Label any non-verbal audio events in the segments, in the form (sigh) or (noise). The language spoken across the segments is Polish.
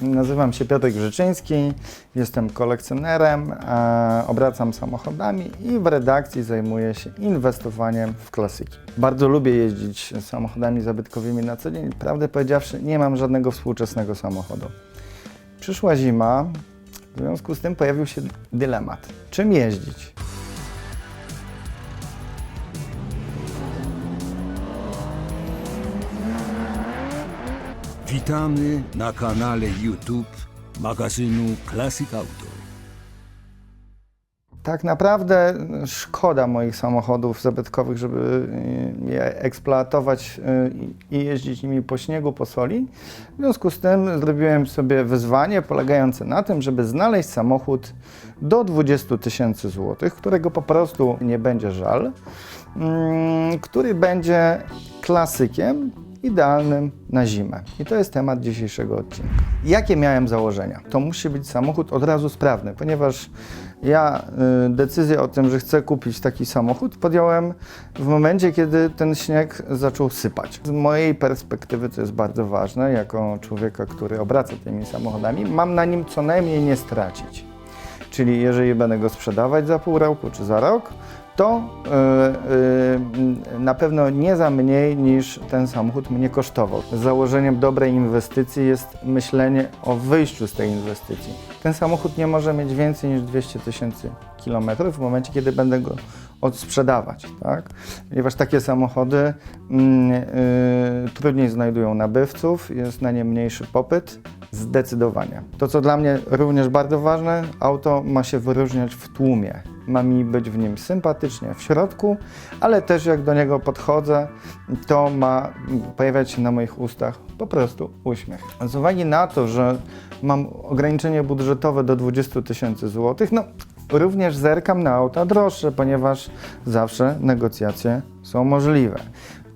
Nazywam się Piotr Grzyczyński, jestem kolekcjonerem, e, obracam samochodami i w redakcji zajmuję się inwestowaniem w klasyki. Bardzo lubię jeździć samochodami zabytkowymi na co dzień. Prawdę powiedziawszy, nie mam żadnego współczesnego samochodu. Przyszła zima, w związku z tym pojawił się dylemat. Czym jeździć? Witamy na kanale YouTube magazynu Classic Auto. Tak naprawdę szkoda moich samochodów zabytkowych, żeby y, je eksploatować y, i jeździć nimi po śniegu, po soli. W związku z tym zrobiłem sobie wyzwanie polegające na tym, żeby znaleźć samochód do 20 tysięcy złotych, którego po prostu nie będzie żal, mm, który będzie klasykiem, idealnym na zimę. I to jest temat dzisiejszego odcinka. Jakie miałem założenia? To musi być samochód od razu sprawny, ponieważ ja y, decyzję o tym, że chcę kupić taki samochód, podjąłem w momencie, kiedy ten śnieg zaczął sypać. Z mojej perspektywy to jest bardzo ważne, jako człowieka, który obraca tymi samochodami, mam na nim co najmniej nie stracić. Czyli jeżeli będę go sprzedawać za pół roku czy za rok, to y, y, na pewno nie za mniej niż ten samochód mnie kosztował. Założeniem dobrej inwestycji jest myślenie o wyjściu z tej inwestycji. Ten samochód nie może mieć więcej niż 200 tysięcy kilometrów w momencie, kiedy będę go odsprzedawać, tak? Ponieważ takie samochody mm, y, trudniej znajdują nabywców, jest na nie mniejszy popyt, zdecydowanie. To, co dla mnie również bardzo ważne, auto ma się wyróżniać w tłumie. Ma mi być w nim sympatycznie w środku, ale też jak do niego podchodzę, to ma pojawiać się na moich ustach po prostu uśmiech. Z uwagi na to, że mam ograniczenie budżetowe do 20 tysięcy złotych, no również zerkam na auta droższe, ponieważ zawsze negocjacje są możliwe.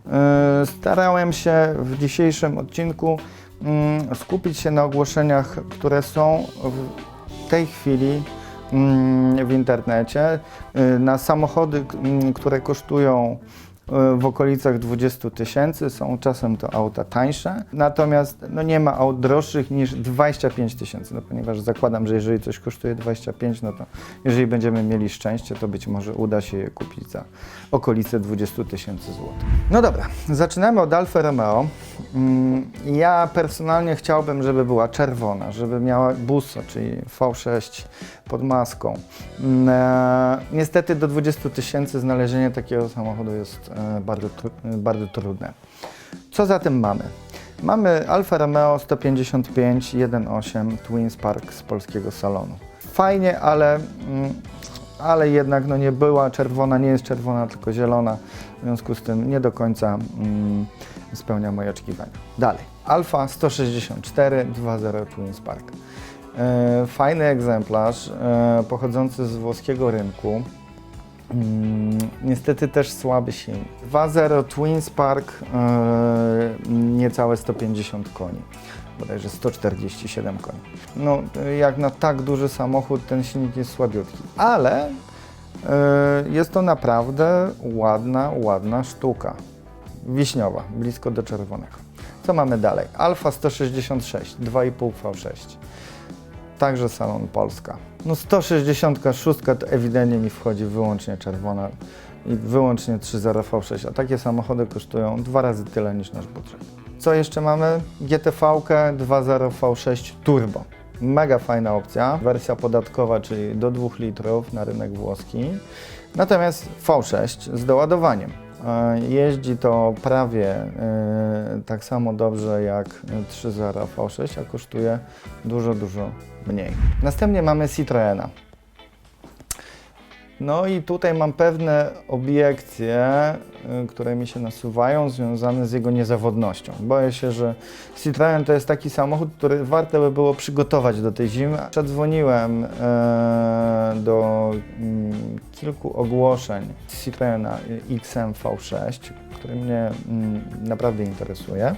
Yy, Starałem się w dzisiejszym odcinku skupić się na ogłoszeniach, które są w tej chwili mm, w internecie, y, na samochody, mm, które kosztują w okolicach 20 tysięcy, są czasem to auta tańsze, natomiast no nie ma aut droższych niż 25 tysięcy, no ponieważ zakładam, że jeżeli coś kosztuje 25, no to jeżeli będziemy mieli szczęście, to być może uda się je kupić za okolice 20 tysięcy złotych. No dobra, zaczynamy od Alfa Romeo. Mm, Ja personalnie chciałbym, żeby była czerwona, żeby miała buso, czyli V6 pod maską. Mm, e, Niestety do 20 tysięcy znalezienie takiego samochodu jest e, bardzo, tru- bardzo trudne. Co zatem mamy? Mamy Alfa Romeo 155 1.8 Twin Spark z polskiego salonu. Fajnie, ale, mm, ale jednak no nie była czerwona, nie jest czerwona, tylko zielona. W związku z tym nie do końca mm, spełnia moje oczekiwania. Dalej. Alfa 164 2.0 Twin Spark. E, Fajny egzemplarz, e, pochodzący z włoskiego rynku. Mm, Niestety też słaby silnik. 2.0 Twin Spark, e, niecałe 150 koni, bodajże 147 koni. No, jak na tak duży samochód ten silnik jest słabiutki, ale jest to naprawdę ładna, ładna sztuka. Wiśniowa, blisko do czerwonego. Co mamy dalej? Alfa 166, 2,5 V6 także Salon Polska. No 166 to ewidentnie mi wchodzi wyłącznie czerwona i wyłącznie 3.0 V6, a takie samochody kosztują dwa razy tyle niż nasz budżet. Co jeszcze mamy? GTV 2.0 V6 Turbo. Mega fajna opcja, wersja podatkowa, czyli do 2 litrów na rynek włoski. Natomiast V6 z doładowaniem. E, Jeździ to prawie e, tak samo dobrze jak 3.0 V6, a kosztuje dużo, dużo mniej. Następnie mamy Citroena. No i tutaj mam pewne obiekcje, y, które mi się nasuwają, związane z jego niezawodnością. Boję się, że Citroen to jest taki samochód, który warto by było przygotować do tej zimy. Przedzwoniłem e, do mm, kilku ogłoszeń Citroena XM V6, który mnie mm, naprawdę interesuje.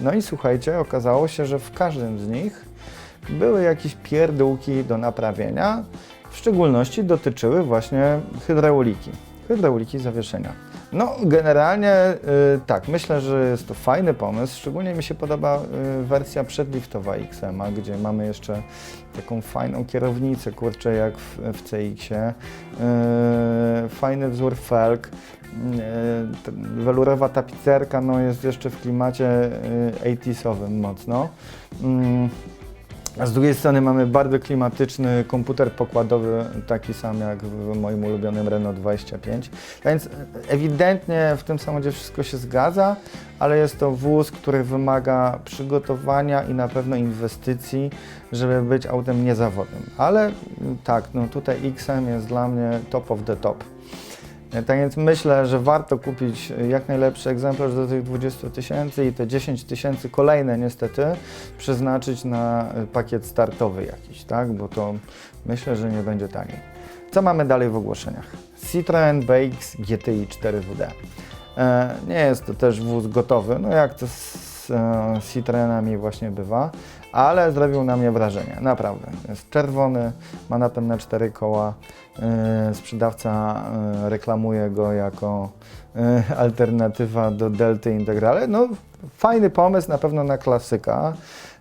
No i słuchajcie, okazało się, że w każdym z nich były jakieś pierdółki do naprawienia, w szczególności dotyczyły właśnie hydrauliki, hydrauliki zawieszenia. No, generalnie y, tak, myślę, że jest to fajny pomysł. Szczególnie mi się podoba y, wersja przedliftowa XM, gdzie mamy jeszcze taką fajną kierownicę, kurczę, jak w, w CX-ie. Y, fajny wzór felg. Y, welurowa tapicerka no, jest jeszcze w klimacie y, 80sowym mocno. Mm, a z drugiej strony mamy bardzo klimatyczny komputer pokładowy, taki sam jak w moim ulubionym Renault 25. Więc ewidentnie w tym samochodzie wszystko się zgadza, ale jest to wóz, który wymaga przygotowania i na pewno inwestycji, żeby być autem niezawodnym. Ale tak, no tutaj XM jest dla mnie top of the top. E, Tak więc myślę, że warto kupić jak najlepszy egzemplarz do tych 20 tysięcy i te 10 tysięcy kolejne niestety przeznaczyć na e, pakiet startowy jakiś, tak? Bo to myślę, że nie będzie taniej. Co mamy dalej w ogłoszeniach? Citroen BX GTI 4WD. E, nie jest to też wóz gotowy, no jak to z Citroenami właśnie bywa, ale zrobił na mnie wrażenie, naprawdę. Jest czerwony, ma napęd na cztery koła, sprzedawca e, reklamuje go jako e, alternatywa do Delty Integrale. No fajny pomysł, na pewno na klasyka,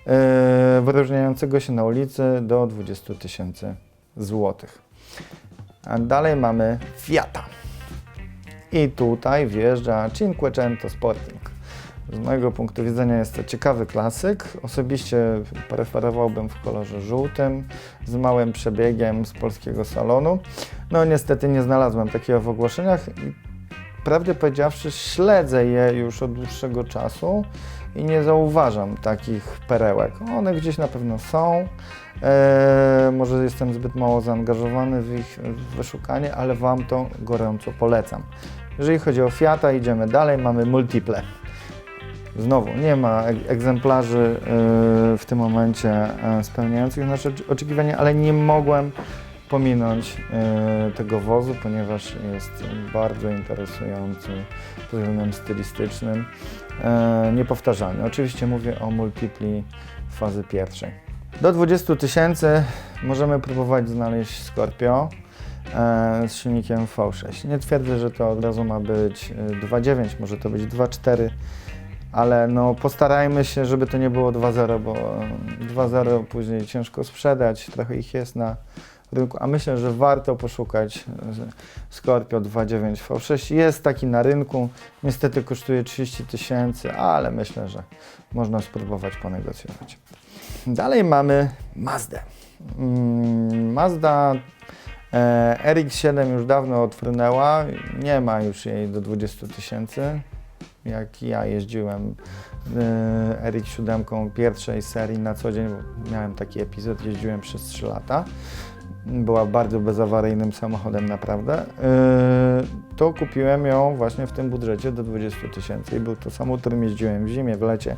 e, wyróżniającego się na ulicy do 20 tysięcy złotych. A dalej mamy Fiata. I tutaj wjeżdża Cinquecento Sporting. Z mojego punktu widzenia jest to ciekawy klasyk. Osobiście preferowałbym w kolorze żółtym, z małym przebiegiem z polskiego salonu. No niestety nie znalazłem takiego w ogłoszeniach prawdę powiedziawszy śledzę je już od dłuższego czasu i nie zauważam takich perełek. One gdzieś na pewno są. Eee, może jestem zbyt mało zaangażowany w ich wyszukanie, ale Wam to gorąco polecam. Jeżeli chodzi o Fiata, idziemy dalej, mamy Multiple. Znowu, nie ma ek- egzemplarzy yy, w tym momencie yy, spełniających nasze ocz- oczekiwania, ale nie mogłem pominąć yy, tego wozu, ponieważ jest bardzo interesujący pod względem stylistycznym, yy, niepowtarzalny. Oczywiście mówię o multipli fazy pierwszej. Do 20 tysięcy możemy próbować znaleźć Scorpio e, z silnikiem V6. Nie twierdzę, że to od razu ma być e, 2.9, może to być 2.4, ale no postarajmy się, żeby to nie było 2.0, bo e, 2.0 później ciężko sprzedać, trochę ich jest na rynku, a myślę, że warto poszukać Scorpio 2.9 V6. Jest taki na rynku, niestety kosztuje 30 tysięcy, ale myślę, że można spróbować ponegocjować. Dalej mamy Mazdę. Mm, Mazda e, RX-7 już dawno odfrynęła, nie ma już jej do 20 tysięcy. Jak ja jeździłem e, RX-7 pierwszej serii na co dzień, miałem taki epizod, jeździłem przez 3 lata. Była bardzo bezawaryjnym samochodem naprawdę. E, to kupiłem ją właśnie w tym budżecie do 20 tysięcy i był to samochód, którym jeździłem w zimie, w lecie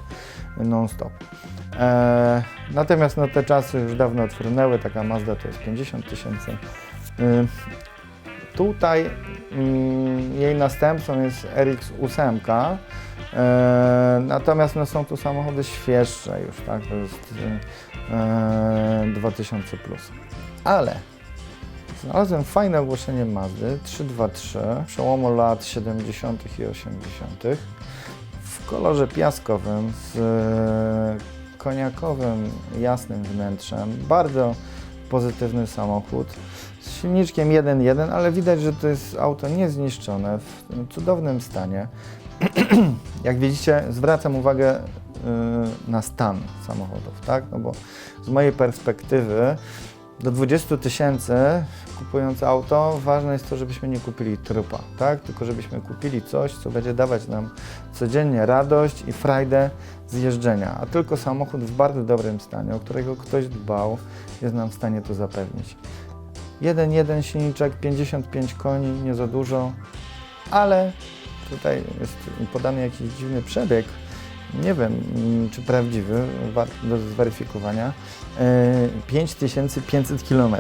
non-stop. E, natomiast no, te czasy już dawno odfrynęły, taka Mazda to jest 50 tysięcy. Tutaj mm, jej następcą jest RX-8, e, natomiast no, są tu samochody świeższe już, tak, to jest e, 2000+. Plus. Ale znalazłem fajne ogłoszenie Mazdy 323 przełomu lat 70. i 80. w kolorze piaskowym z e, koniakowym, jasnym wnętrzem. Bardzo pozytywny samochód silniczkiem 1.1, ale widać, że to jest auto niezniszczone, w cudownym stanie. (clears throat) Jak widzicie, zwracam uwagę y, na stan samochodów, tak? No bo z mojej perspektywy do 20 tysięcy kupując auto, ważne jest to, żebyśmy nie kupili trupa, tak? Tylko żebyśmy kupili coś, co będzie dawać nam codziennie radość i frajdę z jeżdżenia. A tylko samochód w bardzo dobrym stanie, o którego ktoś dbał, jest nam w stanie to zapewnić. 1.1 silniczek, 55 koni, nie za dużo, ale tutaj jest podany jakiś dziwny przebieg. Nie wiem, mm, czy prawdziwy, do zweryfikowania. E, 5500 km.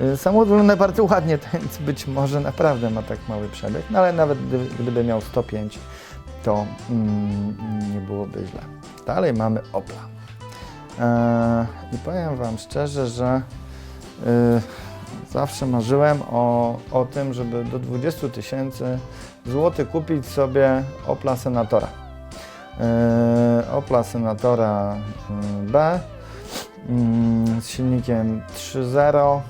E, Samochód wygląda bardzo ładnie, (laughs) więc być może naprawdę ma tak mały przebieg, no ale nawet gdyby, miał 105, to mm, nie byłoby źle. Dalej mamy Opla. E, I powiem Wam szczerze, że e, Zawsze marzyłem o, o tym, żeby do 20 tysięcy złotych kupić sobie Opla Senatora. Yy, Opla Senatora yy, B yy, z silnikiem 3.0.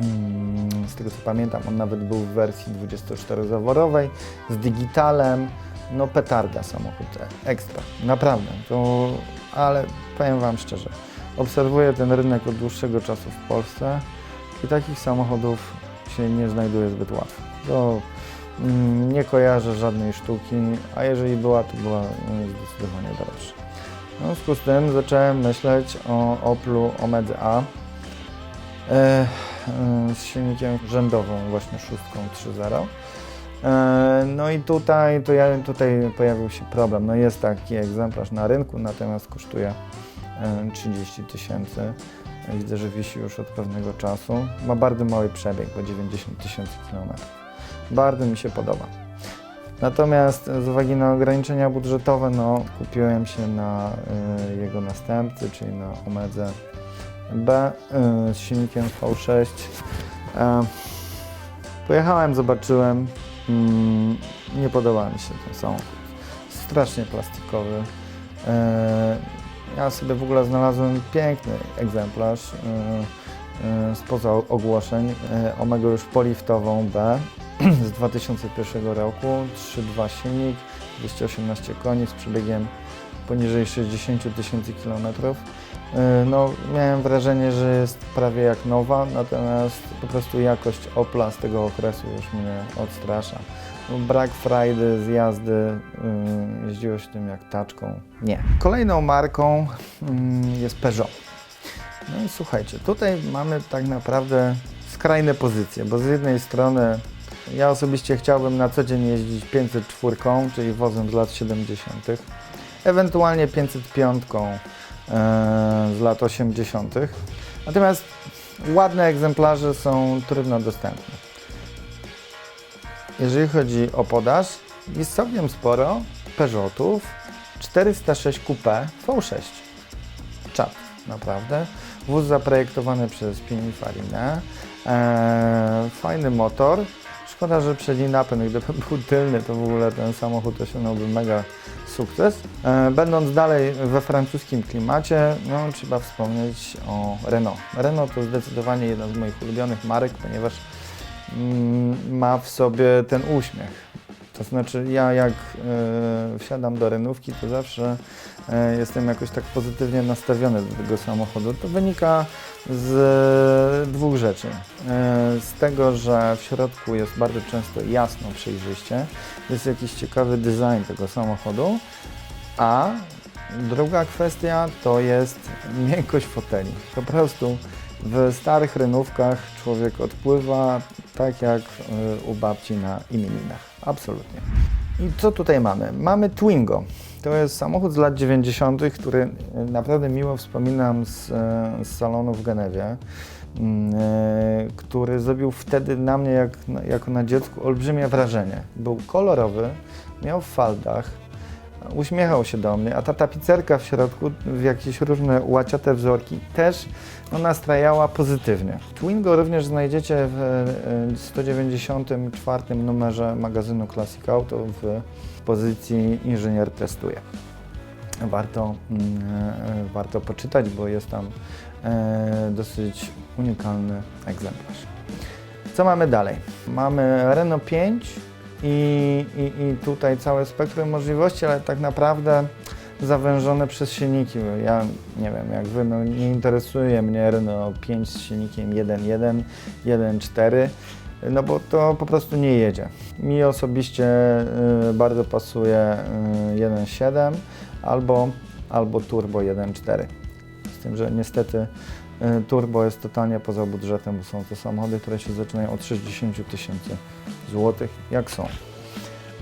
Yy, Z tego co pamiętam, on nawet był w wersji 24-zaworowej z digitalem. No petarda samochód, ekstra, naprawdę. To, ale powiem Wam szczerze, obserwuję ten rynek od dłuższego czasu w Polsce i takich samochodów się nie znajduje zbyt łatwo. To mm, nie kojarzę żadnej sztuki, a jeżeli była, to była mm, zdecydowanie droższa. W związku z tym zacząłem myśleć o Oplu Omedze A e, e, z silnikiem rzędową, właśnie szóstką 3.0. E, No i tutaj, to ja, tutaj pojawił się problem. No jest taki egzemplarz na rynku, natomiast kosztuje e, 30 tysięcy. Widzę, że wisi już od pewnego czasu. Ma bardzo mały przebieg, bo 90 tysięcy kilometrów. Bardzo mi się podoba. Natomiast z uwagi na ograniczenia budżetowe, no, kupiłem się na y, jego następcy, czyli na Omedze B y, z silnikiem V6. E, pojechałem, zobaczyłem. Mm, nie podoba mi się ten samochód. Strasznie plastikowy. E, ja sobie w ogóle znalazłem piękny egzemplarz y, y, spoza ogłoszeń. y, Omega już poliftową B (clears throat) z 2001 roku. 3.2 silnik, 218 koni z przebiegiem poniżej 60 tysięcy kilometrów. No, miałem wrażenie, że jest prawie jak nowa, natomiast po prostu jakość Opla z tego okresu już mnie odstrasza. Brak frajdy z jazdy, y, jeździło się tym jak taczką. Nie. Kolejną marką mm, jest Peugeot. No i słuchajcie, tutaj mamy tak naprawdę skrajne pozycje, bo z jednej strony ja osobiście chciałbym na co dzień jeździć 504, czyli wozem z lat 70., ewentualnie 505 e, z lat 80. Natomiast ładne egzemplarze są trudno dostępne. Jeżeli chodzi o podaż, jest całkiem sporo Peugeotów 406 Coupe V6. Czad, naprawdę. Wóz zaprojektowany przez Pininfarinę. Eee, fajny motor. Szkoda, że przedni napęd, gdyby (laughs) był tylny, to w ogóle ten samochód osiągnąłby mega sukces. E, będąc dalej we francuskim klimacie, no, trzeba wspomnieć o Renault. Renault to zdecydowanie jedna z moich ulubionych marek, ponieważ ma w sobie ten uśmiech. To znaczy ja jak e, wsiadam do renówki, to zawsze e, jestem jakoś tak pozytywnie nastawiony do tego samochodu. To wynika z dwóch rzeczy. E, z tego, że w środku jest bardzo często jasno, przejrzyście, jest jakiś ciekawy design tego samochodu, a druga kwestia to jest miękkość foteli. Po prostu w starych renówkach człowiek odpływa tak jak y, u babci na imieninach. Absolutnie. I co tutaj mamy? Mamy Twingo. To jest samochód z lat 90., który y, naprawdę miło wspominam z, y, z salonu w Genewie, mm, który zrobił wtedy na mnie, jak, jako na dziecku, olbrzymie wrażenie. Był kolorowy, miał w faldach, uśmiechał się do mnie, a ta tapicerka w środku w jakieś różne łaciate wzorki też no, nastrajała pozytywnie. Twingo również znajdziecie w e, 194 numerze magazynu Classic Auto w pozycji inżynier testuje. Warto, mm, e, warto poczytać, bo jest tam e, dosyć unikalny egzemplarz. Co mamy dalej? Mamy Renault 5 i, i, i tutaj całe spektrum możliwości, ale tak naprawdę zawężone przez silniki. Ja nie wiem, jak wy, no nie interesuje mnie Renault 5 z silnikiem 1.1, 1.4, no bo to po prostu nie jedzie. Mi osobiście y, bardzo pasuje y, 1.7 albo, albo Turbo 1.4. Z tym, że niestety Turbo jest totalnie poza budżetem, bo są to samochody, które się zaczynają od 60 tysięcy złotych, jak są.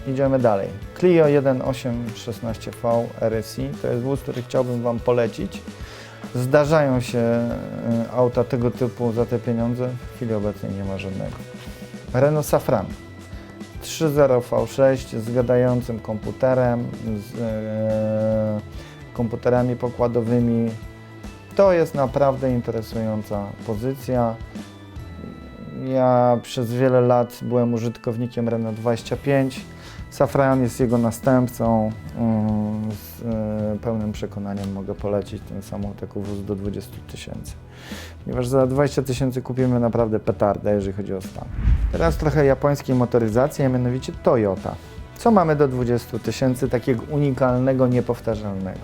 Idziemy dalej. Clio 1.816V RSI to jest wóz, który chciałbym Wam polecić. Zdarzają się y, auta tego typu za te pieniądze, w chwili obecnej nie ma żadnego. Renault Safran 3.0 V6 z gadającym komputerem, z e, komputerami pokładowymi. To jest naprawdę interesująca pozycja. Ja przez wiele lat byłem użytkownikiem Renault 25. Safran jest jego następcą. Mm, Z e, pełnym przekonaniem mogę polecić ten samochód wóz do 20 tysięcy. Ponieważ za 20 tysięcy kupimy naprawdę petardę, jeżeli chodzi o stan. Teraz trochę japońskiej motoryzacji, a mianowicie Toyota. Co mamy do 20 tysięcy takiego unikalnego, niepowtarzalnego?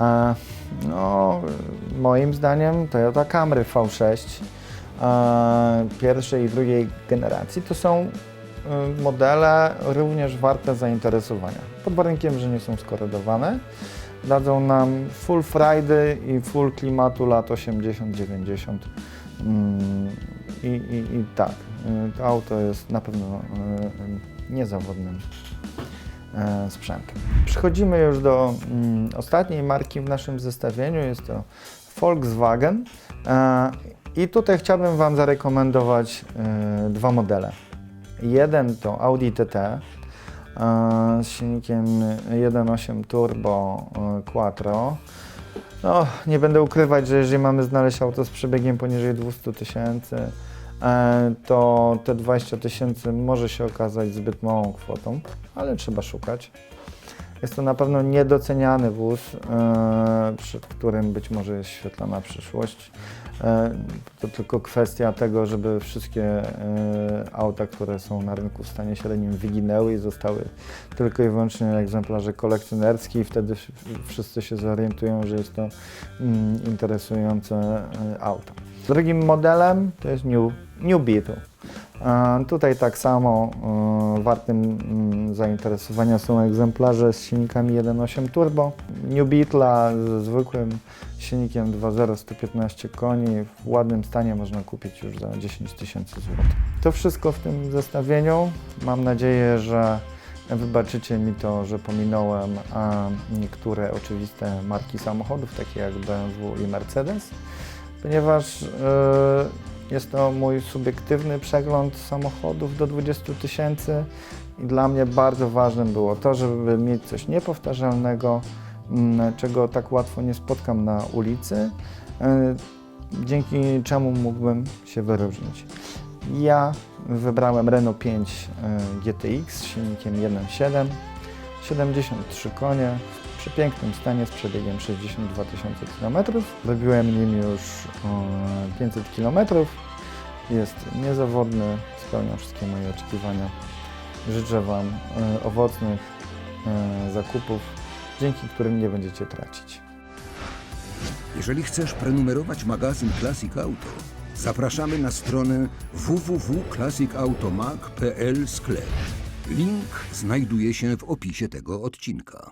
E, No, moim zdaniem Toyota Camry V6 e, pierwszej i drugiej generacji to są e, modele również warte zainteresowania. Pod warunkiem, że nie są skoredowane. Dadzą nam full frajdy i full klimatu lat 80-90. Mm, I, i, I tak, y, to auto jest na pewno niezawodnym e, sprzętem. Przechodzimy już do mm, ostatniej marki w naszym zestawieniu, jest to Volkswagen. E, I tutaj chciałbym Wam zarekomendować e, dwa modele. Jeden to Audi TT z silnikiem 1.8 turbo Quattro. No, nie będę ukrywać, że jeżeli mamy znaleźć auto z przebiegiem poniżej 200 tysięcy, to te 20 tysięcy może się okazać zbyt małą kwotą, ale trzeba szukać. Jest to na pewno niedoceniany wóz, e, przed którym być może jest świetlana przyszłość. E, To tylko kwestia tego, żeby wszystkie e, auta, które są na rynku w stanie średnim wyginęły i zostały tylko i wyłącznie egzemplarze kolekcjonerskie i wtedy wszyscy się zorientują, że jest to mm, interesujące e, auto. Drugim modelem to jest New, New Beetle. E, Tutaj tak samo e, wartym mm, zainteresowania są egzemplarze z silnikami 1.8 turbo. New Beetle'a ze zwykłym silnikiem 2.0 115 koni w ładnym stanie można kupić już za 10 tysięcy złotych. To wszystko w tym zestawieniu. Mam nadzieję, że wybaczycie mi to, że pominąłem niektóre oczywiste marki samochodów, takie jak BMW i Mercedes, ponieważ e, jest to mój subiektywny przegląd samochodów do 20 tysięcy i dla mnie bardzo ważnym było to, żeby mieć coś niepowtarzalnego, m, czego tak łatwo nie spotkam na ulicy, e, dzięki czemu mógłbym się wyróżnić. Ja wybrałem Renault 5 e, GTX z silnikiem 1.7, 73 konie, w przepięknym stanie z przebiegiem 62 tysiące km. Robiłem nim już e, 500 km. Jest niezawodny, spełnia wszystkie moje oczekiwania. Życzę Wam e, owocnych e, zakupów, dzięki którym nie będziecie tracić. Jeżeli chcesz prenumerować magazyn Classic Auto, zapraszamy na stronę www.classicautomag.pl sklep. Link znajduje się w opisie tego odcinka.